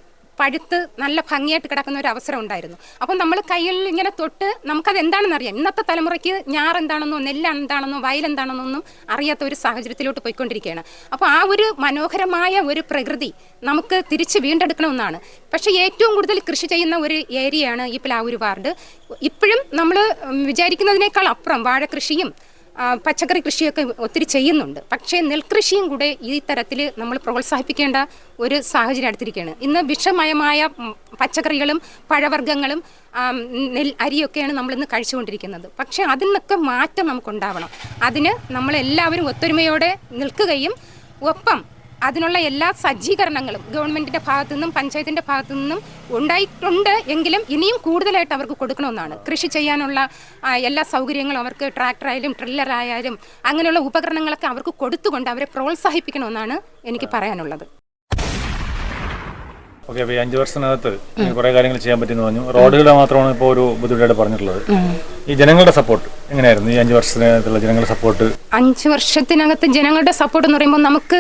പഴുത്ത് നല്ല ഭംഗിയായിട്ട് കിടക്കുന്ന ഒരു അവസരം ഉണ്ടായിരുന്നു. അപ്പം നമ്മൾ കയ്യിൽ ഇങ്ങനെ തൊട്ട് നമുക്കത് എന്താണെന്ന് അറിയാം ഇന്നത്തെ തലമുറയ്ക്ക് ഞാർ എന്താണെന്നോ നെല്ല് എന്താണെന്നോ വയൽ എന്താണെന്നോ ഒന്നും അറിയാത്ത ഒരു സാഹചര്യത്തിലോട്ട് പോയിക്കൊണ്ടിരിക്കുകയാണ്. അപ്പോൾ ആ ഒരു മനോഹരമായ ഒരു പ്രകൃതി നമുക്ക് തിരിച്ച് വീണ്ടെടുക്കണമെന്നാണ്. പക്ഷേ ഏറ്റവും കൂടുതൽ കൃഷി ചെയ്യുന്ന ഒരു ഏരിയയാണ് ഈ പ്ലാവൂർ വാർഡ്. ഇപ്പോഴും നമ്മൾ വിചാരിക്കുന്നതിനേക്കാൾ അപ്പുറം വാഴ കൃഷിയും പച്ചക്കറി കൃഷിയൊക്കെ ഒത്തിരി ചെയ്യുന്നുണ്ട്. പക്ഷേ നെൽകൃഷിയും കൂടെ ഈ തരത്തിൽ നമ്മൾ പ്രോത്സാഹിപ്പിക്കേണ്ട ഒരു സാഹചര്യം അടുത്തിരിക്കുകയാണ്. ഇന്ന് വിഷമയമായ പച്ചക്കറികളും പഴവർഗങ്ങളും നെൽ അരിയൊക്കെയാണ് നമ്മളിന്ന് കഴിച്ചുകൊണ്ടിരിക്കുന്നത്. പക്ഷേ അതിൽ നിന്നൊക്കെ മാറ്റം നമുക്കുണ്ടാവണം. അതിന് നമ്മളെല്ലാവരും ഒത്തൊരുമയോടെ നിൽക്കുകയും ഒപ്പം അതിനുള്ള എല്ലാ സജ്ജീകരണങ്ങളും ഗവൺമെന്റിന്റെ ഭാഗത്തു നിന്നും പഞ്ചായത്തിന്റെ ഭാഗത്തു നിന്നും ഉണ്ടായിട്ടുണ്ട് എങ്കിലും ഇനിയും കൂടുതലായിട്ട് അവർക്ക് കൊടുക്കണമെന്നാണ്. കൃഷി ചെയ്യാനുള്ള എല്ലാ സൗകര്യങ്ങളും അവർക്ക് ട്രാക്ടറായാലും ട്രില്ലറായാലും അങ്ങനെയുള്ള ഉപകരണങ്ങളൊക്കെ അവർക്ക് കൊടുത്തുകൊണ്ട് അവരെ പ്രോത്സാഹിപ്പിക്കണമെന്നാണ് എനിക്ക് പറയാനുള്ളത്. ഓക്കെ അപ്പോൾ ഈ അഞ്ച് വർഷത്തിനകത്ത് കുറേ കാര്യങ്ങൾ ചെയ്യാൻ പറ്റുമെന്ന് പറഞ്ഞു. റോഡുകളുടെ മാത്രമാണ് ഇപ്പോൾ ഒരു ബുദ്ധിമുട്ടായിട്ട് പറഞ്ഞിട്ടുള്ളത്. ഈ ജനങ്ങളുടെ സപ്പോർട്ട്. എങ്ങനെയായിരുന്നു ഈ അഞ്ച് വർഷത്തിനകത്തുള്ള ജനങ്ങളുടെ സപ്പോർട്ട് അഞ്ച് വർഷത്തിനകത്ത് ജനങ്ങളുടെ സപ്പോർട്ട് എന്ന് പറയുമ്പോൾ നമുക്ക്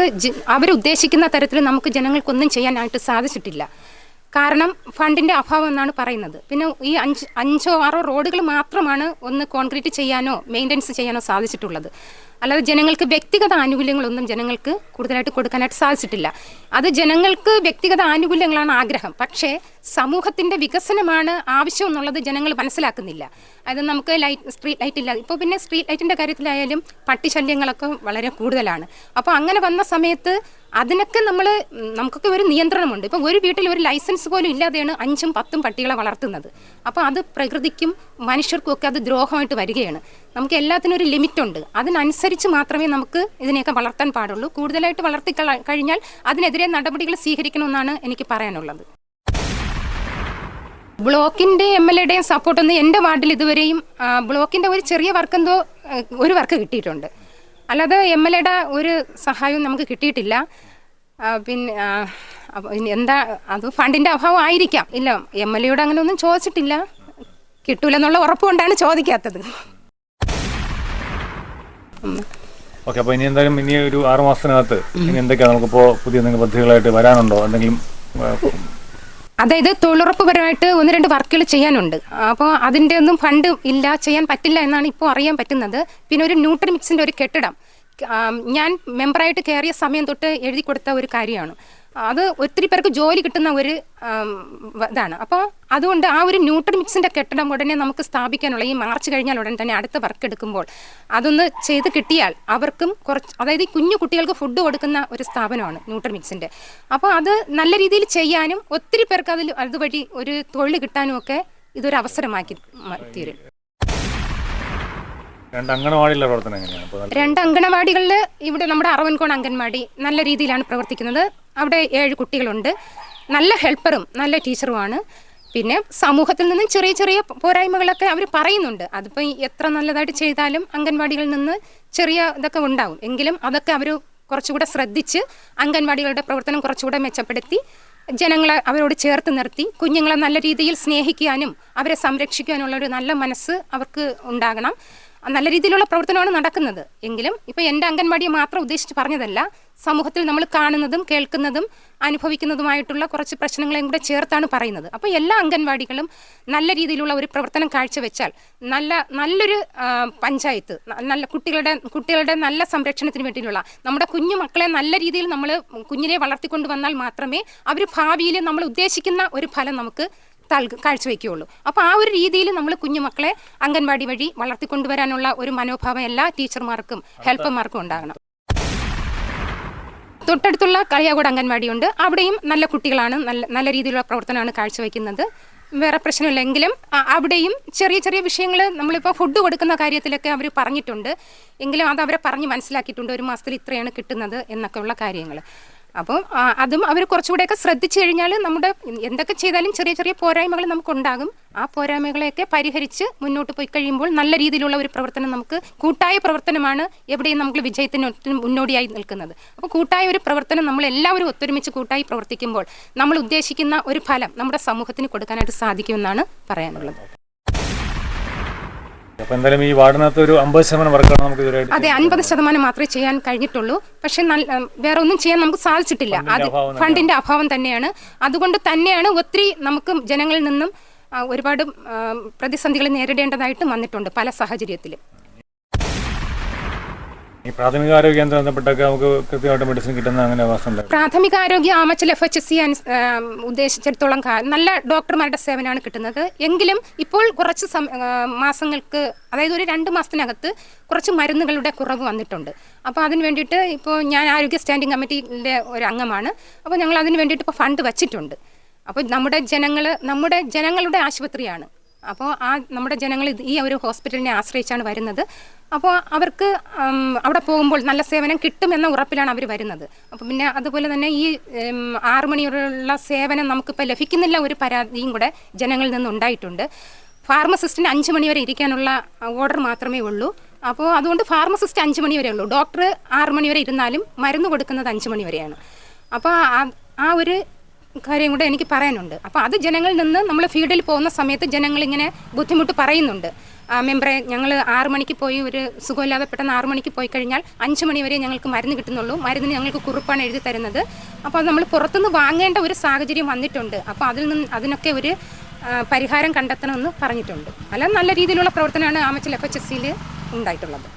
അവരുദ്ദേശിക്കുന്ന തരത്തിൽ നമുക്ക് ജനങ്ങൾക്കൊന്നും ചെയ്യാനായിട്ട് സാധിച്ചിട്ടില്ല. കാരണം ഫണ്ടിന്റെ അഭാവം എന്നാണ് പറയുന്നത്. പിന്നെ ഈ അഞ്ച് അഞ്ചോ ആറോ റോഡുകൾ മാത്രമാണ് ഒന്ന് കോൺക്രീറ്റ് ചെയ്യാനോ മെയിന്റനൻസ് ചെയ്യാനോ സാധിച്ചിട്ടുള്ളത്. അല്ലാതെ ജനങ്ങൾക്ക് വ്യക്തിഗത ആനുകൂല്യങ്ങളൊന്നും ജനങ്ങൾക്ക് കൂടുതലായിട്ട് കൊടുക്കാനായിട്ട് സാധിച്ചിട്ടില്ല. അത് ജനങ്ങൾക്ക് വ്യക്തിഗത ആനുകൂല്യങ്ങളാണ് ആഗ്രഹം. പക്ഷേ സമൂഹത്തിന്റെ വികസനമാണ് ആവശ്യം എന്നുള്ളത് ജനങ്ങൾ മനസ്സിലാക്കുന്നില്ല. അത് നമുക്ക് ലൈറ്റ് സ്ട്രീറ്റ് ലൈറ്റ് ഇല്ല. ഇപ്പോൾ പിന്നെ സ്ട്രീറ്റ് ലൈറ്റിന്റെ കാര്യത്തിലായാലും പട്ടിശല്യങ്ങളൊക്കെ വളരെ കൂടുതലാണ്. അപ്പോൾ അങ്ങനെ വന്ന സമയത്ത് അതിനൊക്കെ നമ്മൾ നമുക്കൊക്കെ ഒരു നിയന്ത്രണമുണ്ട്. ഇപ്പം ഒരു വീട്ടിൽ ഒരു ലൈസൻസ് പോലും ഇല്ലാതെയാണ് അഞ്ചും പത്തും പട്ടികളെ വളർത്തുന്നത്. അപ്പോൾ അത് പ്രകൃതിക്കും മനുഷ്യർക്കും ഒക്കെ അത് ദ്രോഹമായിട്ട് വരികയാണ്. നമുക്ക് എല്ലാത്തിനും ഒരു ലിമിറ്റുണ്ട്. അതിനനുസരിച്ച് മാത്രമേ നമുക്ക് ഇതിനെയൊക്കെ വളർത്താൻ പാടുള്ളൂ. കൂടുതലായിട്ട് വളർത്തി കഴിഞ്ഞാൽ അതിനെതിരെ നടപടികൾ സ്വീകരിക്കണമെന്നാണ് എനിക്ക് പറയാനുള്ളത്. ബ്ലോക്കിന്റെ എം എൽ എയുടെയും സപ്പോർട്ടൊന്നും എന്റെ വാർഡിൽ ഇതുവരെയും ബ്ലോക്കിന്റെ ഒരു ചെറിയ വർക്ക് എന്തോ ഒരു വർക്ക് കിട്ടിയിട്ടുണ്ട്. അല്ലാതെ എം എൽ എയുടെ ഒരു സഹായവും നമുക്ക് കിട്ടിയിട്ടില്ല. പിന്നെ എന്താ അത് ഫണ്ടിന്റെ അഭാവം ആയിരിക്കാം. ഇല്ല എം എൽ എയോട് അങ്ങനെ ഒന്നും ചോദിച്ചിട്ടില്ല. കിട്ടൂലെന്നുള്ള ഉറപ്പുകൊണ്ടാണ് ചോദിക്കാത്തത്. ഓക്കെ അപ്പോൾ ഇനി എന്തായാലും ഇനി ഒരു ആറ് മാസത്തിനകത്ത് ഇനി എന്തൊക്കെയാണ് നമുക്കിപ്പോൾ പുതിയ എന്തെങ്കിലും പദ്ധതികളായിട്ട് വരാനുണ്ടോ? എന്തെങ്കിലും അതായത് തൊഴിലുറപ്പുപരമായിട്ട് ഒന്ന് രണ്ട് വർക്കുകൾ ചെയ്യാനുണ്ട്. അപ്പോൾ അതിന്റെ ഒന്നും ഫണ്ട് ഇല്ല ചെയ്യാൻ പറ്റില്ല എന്നാണ് ഇപ്പോൾ അറിയാൻ പറ്റുന്നത്. പിന്നെ ഒരു ന്യൂട്രി മിക്സിന്റെ ഒരു കെട്ടിടം. ഞാൻ മെമ്പറായിട്ട് കയറിയ സമയം തൊട്ട് എഴുതി കൊടുത്ത ഒരു കാര്യമാണ്. അത് ഒത്തിരി പേർക്ക് ജോലി കിട്ടുന്ന ഒരു ഇതാണ്. അപ്പോൾ അതുകൊണ്ട് ആ ഒരു ന്യൂട്രൽ മിക്സിന്റെ കെട്ടിടം ഉടനെ നമുക്ക് സ്ഥാപിക്കാനുള്ള ഈ മാർച്ച് കഴിഞ്ഞാൽ ഉടൻ തന്നെ അടുത്ത വർക്ക് എടുക്കുമ്പോൾ അതൊന്ന് ചെയ്ത് കിട്ടിയാൽ അവർക്കും കുറച്ച് അതായത് കുഞ്ഞു കുട്ടികൾക്ക് ഫുഡ് കൊടുക്കുന്ന ഒരു സ്ഥാപനമാണ് ന്യൂട്രൽ മിക്സിന്റെ അപ്പോൾ അത് നല്ല രീതിയിൽ ചെയ്യാനും ഒത്തിരി പേർക്ക് അതിൽ അതുവഴി ഒരു തൊഴിൽ കിട്ടാനും ഒക്കെ ഇതൊരു അവസരമാക്കി തീരും. രണ്ട് അംഗനവാടിയിലെ പ്രവർത്തനം എങ്ങനെയാണ്? രണ്ട് അങ്കണവാടികളിൽ ഇവിടെ നമ്മുടെ അറവൻകോൺ അംഗൻവാടി നല്ല രീതിയിലാണ് പ്രവർത്തിക്കുന്നത്. അവിടെ ഏഴ് കുട്ടികളുണ്ട്. നല്ല ഹെൽപ്പറും നല്ല ടീച്ചറുമാണ്. പിന്നെ സമൂഹത്തിൽ നിന്നും ചെറിയ ചെറിയ പോരായ്മകളൊക്കെ അവർ പറയുന്നുണ്ട്. അതിപ്പോൾ എത്ര നല്ലതായിട്ട് ചെയ്താലും അംഗൻവാടികളിൽ നിന്ന് ചെറിയ ഇതൊക്കെ ഉണ്ടാവും. എങ്കിലും അതൊക്കെ അവർ കുറച്ചുകൂടെ ശ്രദ്ധിച്ച് അംഗൻവാടികളുടെ പ്രവർത്തനം കുറച്ചുകൂടെ മെച്ചപ്പെടുത്തി ജനങ്ങളെ അവരോട് ചേർത്ത് നിർത്തി കുഞ്ഞുങ്ങളെ നല്ല രീതിയിൽ സ്നേഹിക്കാനും അവരെ സംരക്ഷിക്കാനുള്ള ഒരു നല്ല മനസ്സ് അവർക്ക് ഉണ്ടാകണം. നല്ല രീതിയിലുള്ള പ്രവർത്തനമാണ് നടക്കുന്നത്. എങ്കിലും ഇപ്പോൾ എന്റെ അംഗൻവാടിയെ മാത്രം ഉദ്ദേശിച്ച് പറഞ്ഞതല്ല സമൂഹത്തിൽ നമ്മൾ കാണുന്നതും കേൾക്കുന്നതും അനുഭവിക്കുന്നതുമായിട്ടുള്ള കുറച്ച് പ്രശ്നങ്ങളെയും കൂടെ ചേർത്താണ് പറയുന്നത്. അപ്പോൾ എല്ലാ അംഗൻവാടികളും നല്ല രീതിയിലുള്ള ഒരു പ്രവർത്തനം കാഴ്ചവെച്ചാൽ നല്ല നല്ലൊരു പഞ്ചായത്ത് നല്ല കുട്ടികളുടെ കുട്ടികളുടെ നല്ല സംരക്ഷണത്തിന് വേണ്ടിയിട്ടുള്ള നമ്മുടെ കുഞ്ഞു മക്കളെ നല്ല രീതിയിൽ നമ്മൾ കുഞ്ഞിനെ വളർത്തിക്കൊണ്ട് വന്നാൽ മാത്രമേ അവർ ഭാവിയിൽ നമ്മൾ ഉദ്ദേശിക്കുന്ന ഒരു ഫലം നമുക്ക് കാഴ്ചവെക്കുകയുള്ളൂ അപ്പോൾ ആ ഒരു രീതിയിൽ നമ്മൾ കുഞ്ഞുമക്കളെ അംഗൻവാടി വഴി വളർത്തിക്കൊണ്ടുവരാനുള്ള ഒരു മനോഭാവം എല്ലാ ടീച്ചർമാർക്കും ഹെൽപ്പർമാർക്കും ഉണ്ടാകണം. തൊട്ടടുത്തുള്ള കളിയാകോട് അംഗൻവാടിയുണ്ട് അവിടെയും നല്ല കുട്ടികളാണ് നല്ല നല്ല രീതിയിലുള്ള പ്രവർത്തനമാണ് കാഴ്ചവെക്കുന്നത് വേറെ പ്രശ്നമില്ലെങ്കിലും അവിടെയും ചെറിയ ചെറിയ വിഷയങ്ങൾ നമ്മളിപ്പോൾ ഫുഡ് കൊടുക്കുന്ന കാര്യത്തിലൊക്കെ അവർ പറഞ്ഞിട്ടുണ്ട്. എങ്കിലും അത് അവരെ പറഞ്ഞ് മനസ്സിലാക്കിയിട്ടുണ്ട്. ഒരു മാസത്തിൽ ഇത്രയാണ് കിട്ടുന്നത് എന്നൊക്കെയുള്ള കാര്യങ്ങൾ അപ്പോൾ അതും അവർ കുറച്ചുകൂടെയൊക്കെ ശ്രദ്ധിച്ചു കഴിഞ്ഞാൽ നമ്മുടെ എന്തൊക്കെ ചെയ്താലും ചെറിയ ചെറിയ പോരായ്മകൾ നമുക്കുണ്ടാകും. ആ പോരായ്മകളെയൊക്കെ പരിഹരിച്ച് മുന്നോട്ട് പോയി കഴിയുമ്പോൾ നല്ല രീതിയിലുള്ള ഒരു പ്രവർത്തനം നമുക്ക് കൂട്ടായ പ്രവർത്തനമാണ് എവിടെയും നമുക്ക് വിജയത്തിന് മുന്നോടിയായി നിൽക്കുന്നത്. അപ്പോൾ കൂട്ടായ ഒരു പ്രവർത്തനം നമ്മൾ എല്ലാവരും ഒത്തൊരുമിച്ച് കൂട്ടായി പ്രവർത്തിക്കുമ്പോൾ നമ്മൾ ഉദ്ദേശിക്കുന്ന ഒരു ഫലം നമ്മുടെ സമൂഹത്തിന് കൊടുക്കാനായിട്ട് സാധിക്കുമെന്നാണ് പറയാനുള്ളത്. അപ്പോൾ എന്തായാലും ഈ വാർഡിനകത്ത് ഒരു അമ്പത് ശതമാനം വർക്കാണ് നമുക്ക് അതെ അൻപത് ശതമാനം മാത്രമേ ചെയ്യാൻ കഴിഞ്ഞിട്ടുള്ളൂ. പക്ഷെ വേറെ ഒന്നും ചെയ്യാൻ നമുക്ക് സാധിച്ചിട്ടില്ല. അത് ഫണ്ടിന്റെ അഭാവം തന്നെയാണ്. അതുകൊണ്ട് തന്നെയാണ് ഒത്തിരി നമുക്ക് ജനങ്ങളിൽ നിന്നും ഒരുപാട് പ്രതിസന്ധികൾ നേരിടേണ്ടതായിട്ട് വന്നിട്ടുണ്ട് പല സാഹചര്യത്തിലും. ഈ പ്രാഥമികാരോഗ്യ കേന്ദ്രം ബന്ധപ്പെട്ടൊക്കെ നമുക്ക് കൃത്യമായിട്ട് മെഡിസിൻ കിട്ടുന്ന അങ്ങനെ അവസ്ഥ പ്രാഥമികാരോഗ്യ Amachal F H S C ഉദ്ദേശിച്ചിടത്തോളം നല്ല ഡോക്ടർമാരുടെ സേവനമാണ് കിട്ടുന്നത്. എങ്കിലും ഇപ്പോൾ കുറച്ച് മാസങ്ങൾക്ക് അതായത് ഒരു രണ്ട് മാസത്തിനകത്ത് കുറച്ച് മരുന്നുകളുടെ കുറവ് വന്നിട്ടുണ്ട്. അപ്പോൾ അതിന് വേണ്ടിയിട്ട് ഇപ്പോൾ ഞാൻ ആരോഗ്യ സ്റ്റാൻഡിംഗ് കമ്മിറ്റിയിലെ ഒരു അംഗമാണ്. അപ്പോൾ ഞങ്ങൾ അതിന് വേണ്ടിയിട്ട് ഇപ്പോൾ ഫണ്ട് വച്ചിട്ടുണ്ട്. അപ്പോൾ നമ്മുടെ ജനങ്ങൾ നമ്മുടെ ജനങ്ങളുടെ ആശുപത്രിയാണ്. അപ്പോൾ ആ നമ്മുടെ ജനങ്ങൾ ഈ ഒരു ഹോസ്പിറ്റലിനെ ആശ്രയിച്ചാണ് വരുന്നത്. അപ്പോൾ അവർക്ക് അവിടെ പോകുമ്പോൾ നല്ല സേവനം കിട്ടുമെന്ന ഉറപ്പിലാണ് അവർ വരുന്നത്. അപ്പോൾ പിന്നെ അതുപോലെ തന്നെ ഈ ആറു മണിയോടുള്ള സേവനം നമുക്കിപ്പോൾ ലഭിക്കുന്നില്ല ഒരു പരാതിയും കൂടെ ജനങ്ങളിൽ നിന്ന് ഉണ്ടായിട്ടുണ്ട്. ഫാർമസിസ്റ്റിന് അഞ്ച് മണി വരെ ഇരിക്കാനുള്ള ഓർഡർ മാത്രമേ ഉള്ളൂ. അപ്പോൾ അതുകൊണ്ട് ഫാർമസിസ്റ്റ് അഞ്ച് മണി വരെ ഉള്ളൂ. ഡോക്ടർ ആറ് മണി വരെ ഇരുന്നാലും മരുന്ന് കൊടുക്കുന്നത് അഞ്ച് മണി വരെയാണ്. അപ്പോൾ ആ ഒരു കാര്യം കൂടെ എനിക്ക് പറയാനുണ്ട്. അപ്പോൾ അത് ജനങ്ങളിൽ നിന്ന് നമ്മൾ ഫീൽഡിൽ പോകുന്ന സമയത്ത് ജനങ്ങളിങ്ങനെ ബുദ്ധിമുട്ട് പറയുന്നുണ്ട്. മെമ്പറെ ഞങ്ങൾ ആറു മണിക്ക് പോയി ഒരു സുഖമില്ലാതെ പെട്ടെന്ന് ആറു മണിക്ക് പോയി കഴിഞ്ഞാൽ അഞ്ച് മണി വരെ ഞങ്ങൾക്ക് മരുന്ന് കിട്ടുന്നുള്ളൂ. മരുന്നിന് ഞങ്ങൾക്ക് കുറിപ്പാണ് എഴുതി തരുന്നത്. അപ്പോൾ അത് നമ്മൾ പുറത്തുനിന്ന് വാങ്ങേണ്ട ഒരു സാഹചര്യം വന്നിട്ടുണ്ട്. അപ്പോൾ അതിൽ നിന്ന് അതിനൊക്കെ ഒരു പരിഹാരം കണ്ടെത്തണമെന്ന് പറഞ്ഞിട്ടുണ്ട്. അല്ല നല്ല രീതിയിലുള്ള പ്രവർത്തനമാണ് ആമച്ചൽ എഫ് എച്ച് എസ് സിയിൽ ഉണ്ടായിട്ടുള്ളത്.